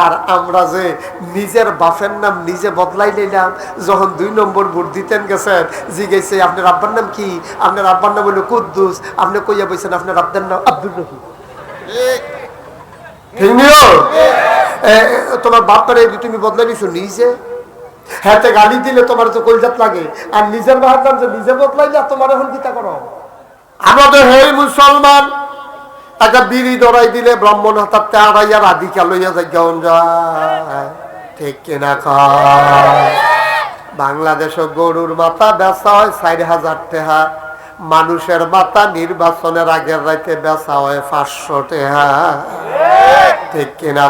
আর আমরা যে নিজের বাপের নাম নিজে বদলাই নিলাম যখন দুই নম্বর ভোট দিতেন গেছেন জি গেছে আপনার আব্বার নাম কি? আপনার আব্বার নাম হলো কুদ্দুস। আপনি কইয়া বলছেন আপনার আব্বার নাম আব্দুল রহিম। তোমার বাপরে তুমি বদলাই নিছো নিজে? হাতে গালি দিলে তোমার তো কলজাত লাগে। আর নিজের বাহার নাম যে নিজে বদলাইলে তোমার এখন কিতা করো? আমাদের হে মুসলমান। একটা বিড়ি দড়াই দিলে ব্রাহ্মণ হাতার তেয়ারাইয়া রাধিকা লইয়া কেমন যায় ঠিক কিনা বাংলাদেশে গরুর মাথা বেচা হয় চার হাজার টেহা। মানুষের মাথা নির্বাচনের আগের রাইতে বেচা হয় পাঁচশো টেহা। ঠিক কিনা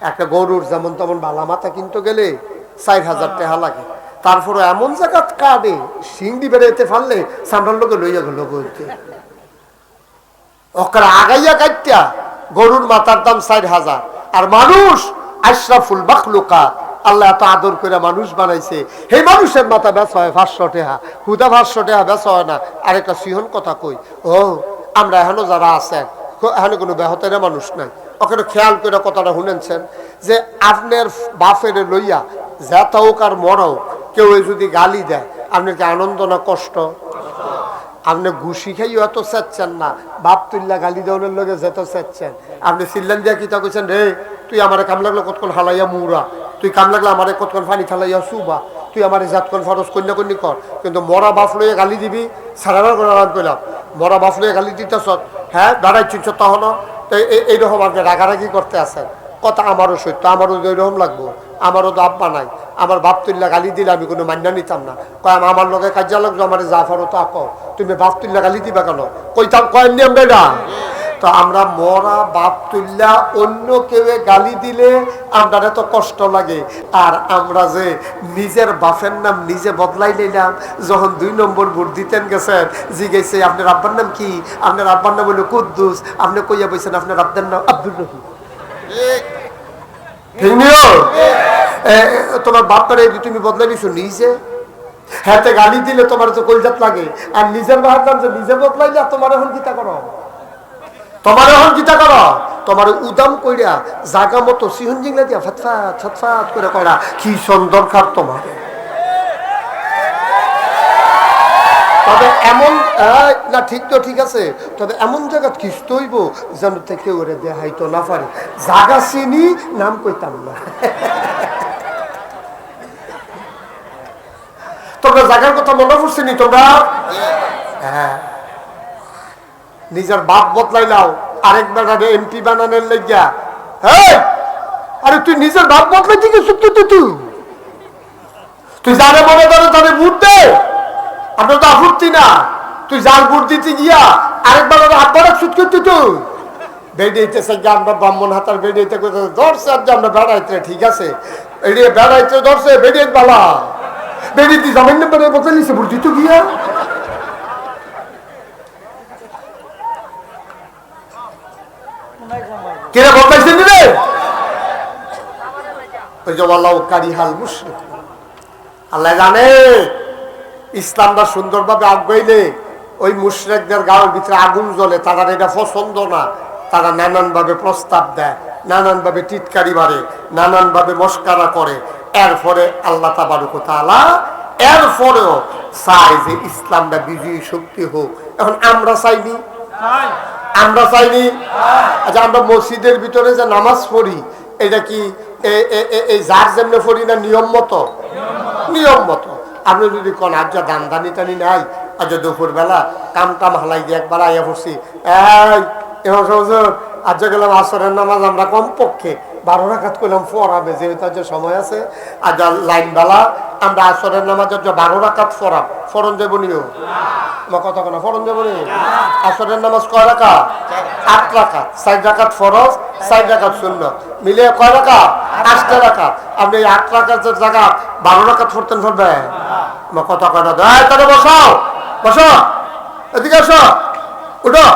একটা গরুর যেমন তেমন বালা মাথা কিনতে গেলে চার হাজার টেহা লাগে। তারপরে এমন জায়গা কাটে সিংড়ি বেড়াইতে পারলে সামরার লোকে লইয়া গেল বলতে। ওখানে আগাইয়া কাটটা গরুর মাথার দাম চার হাজার। আর মানুষ, আশরাফুল বাকলুকা আল্লাহ এত আদর করে মানুষ বানাইছে। সেই মানুষের মাথা বেচা হয় পাঁচশো টেহা। হুদা পাঁচশো টেহা বেচা হয় না। আর একটা সিহন কথা কই, ও, আমরা এখনও যারা আছেন এখানে কোনো ব্যাহতের মানুষ নাই। ওখানে খেয়াল করে কথাটা শুনেছেন যে, আপনার বাপের লইয়া যেতা হোক আর মরাও কেউ যদি গালি দেয়, আপনার কি আনন্দ না কষ্ট? আপনি ঘুষি খাইও এত চাচ্ছেন না। বাপ তুল্লা গালি দেওয়ার লগে যেত চাচ্ছেন আপনি সিল্লান দিয়া কিতা কইছেন, রে, তুই আমার কাম লাগল কতক্ষণ হালাইয়া মুরা তুই কাম লাগলে আমার কতক্ষণ পানি খালাইয়া সুবা তুই আমার জাতক্ষণ ফরজ কন্যা কন্যা কর। কিন্তু মরা বাপ লইয়া গালি দিবি সারাবার করে আরাম পেলাম মরা বাপ লইয়া গালি দিতেছ হ্যাঁ দাঁড়াই চিনছ তখন তো এই- এইরকম আপনি রাগারাগি করতে আছেন। কথা আমারও সত্য, আমারও ওইরকম লাগবো, আমারও তো আব্বা নাই। আমার বাপ তুল্লা গালি দিলে আমি কোনো মান্য নিতাম না। কয়, আমার লগে কাজা লাগল, আমার জাফারও তো আক তুমি বাপ তুল্লা গালি দিবা কেন? কইতাম কয়েন নিয়ম বেড়া তো আমরা মরা বাপ তুল্লা অন্য কেউ গালি দিলে আমরা এত কষ্ট লাগে। আর আমরা যে নিজের বাপের নাম নিজে বদলাই নিলাম, যখন দুই নম্বর ভোট দিতেন গেছেন জি গেছে আপনার আব্বার নাম কি? আপনার আব্বার নাম হলো কুদ্দুস। আপনি কইয়া বলছেন আপনার আব্বার নাম আব্দুল রহিম। তোমার বাপরে তুমি বদলে নিছো নিজে? হাতে গালি দিলে তোমার তো কলজাত লাগে। আর নিজের বাহার যে নিজে বদলাই যা তোমার এখন গীতা করো? তোমার এখন গীতা করো? তোমার উদাম কইরা জাগা মতো সিহন জিংলা দিয়া ফাতফাত ফাতফাত করে কয়রা কি সুন্দর খার তোমার? তবে এমন না, ঠিক তো, ঠিক আছে। তবে এমন জায়গা খিস্ত হইব যেন থেকে ওরে দেখাইতো না পারে। জাগা চিনি, নাম কইতাম না। তোমরা জায়গার কথা মনে পড়ছে নি তোমরা? হ্যাঁ। নিজের বাপ বদলাই নাও, আরেক বেড়ারে এমপি বানানোর লেগিয়া। হ্যাঁ আরে তুই নিজের বাপ বদলাই দিকে তুই তুই যারে মনে করে তাদের ভোট আমরা তো আপত্তি না। তুই যার ভোট দিতে গিয়া আরেকবার সুদ করতে আমরা ব্রাহ্মণ হাতার ধরছে আর আমরা বেড়াইতে, ঠিক আছে? এড়িয়ে বেড়াইতে ধরছে বেরিয়ে বালা। তুই জামিন ভোট দিতে গিয়া। আল্লাহ জানে। ইসলামটা সুন্দরভাবে আগাইলে ওই মুশরেকদের গাঁয়ের ভিতরে আগুন জ্বলে, তারা এটা পছন্দ না। তারা নানানভাবে প্রস্তাব দেয়, নানানভাবে টিটকারি মারে, নানানভাবে মস্কারা করে। এরপরে আল্লাহ তাবারুক তালা এরপরেও চাই যে ইসলামটা বিজয়ী শক্তি হোক। এখন আমরা চাইনি? আমরা চাইনি? আচ্ছা আমরা মসজিদের ভিতরে যে নামাজ পড়ি, এটা কি এই যার যেমনি পড়ি না নিয়ম মতো? নিয়ম মতো। আপনি যদি কোন আজ দান দানি টানি নাই আজ দুপুর বেলা কাম টাম হালাই দিয়ে একবার আইয়া পড়ছি। এই এমন আজ গেলাম আসরের নামাজ আমরা কম পক্ষে বারো রাখাত করলাম ফরাবে যেহেতু আজ সময় আছে। আজ লাইন বেলা, আমরা আসরের নামাজ আজ বারো রাখাত ফরাব ফরন যাব নিও? আমার কথা কেন ফরন যাব নি আসরের নামাজ কয় রাখা আট রাখাত সাইড রাখাত ফরজ সাইড রাখাত শূন্য মিলে কয় রাখা আটটা রাখা আপনি এই আট রাখাতের জায়গা বারো রাখাত ফরতেন ফরবে? কথা কেন দেয় তাহলে বসাও। বসো। এদিকে আসো। উঠো।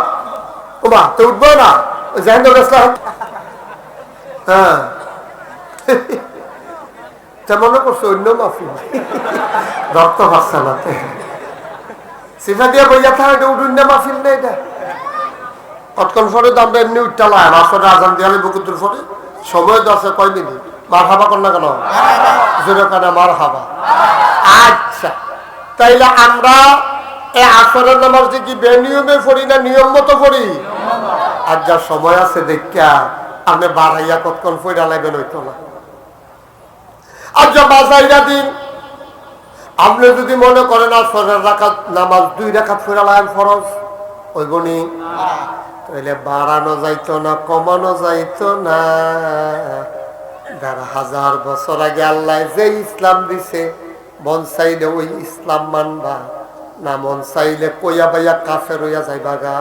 ওমা তো উঠবো না। ওই ইসলাম হ্যাঁ। মনে করছ অন্য মাফি? রক্ত পাচ্ছে না সিফা দিয়ে বইয়া থাকে এটা উঠুন না মাফিল না এটা। কতক্ষণ পরে তো আমরা এমনি উঠতালাম আসলে আজান দিয়ালে বকুতুর পরে সময় আছে কয় মিনিট? মার হাবা কর না কেন জোরে কানা মার হাবা আচ্ছা তাইলে আমরা এই আসরের নামাজ কি বেনিয়মে পড়ি না নিয়ম মতো পড়ি? আর যা সময় আছে দেখা আপনি বাড়াইয়া কতক্ষণ ফইরা লাগবেন হইতো না। আর যা বাজাইরা দিন, আপনি যদি মনে করেন আসরের রাখাত নামাজ দুই রাখাত ফইরা লাগান ফরজ ওই বনি তাহলে বাড়ানো যাইতো না, কমানো যাইতো না। দেড় হাজার বছর আগে আল্লাহ যে ইসলাম দিছে মন চাইলে ওই ইসলাম মানবা না মন চাইলে কইয়া বাইয়া কাফের হইয়া যাইবা গা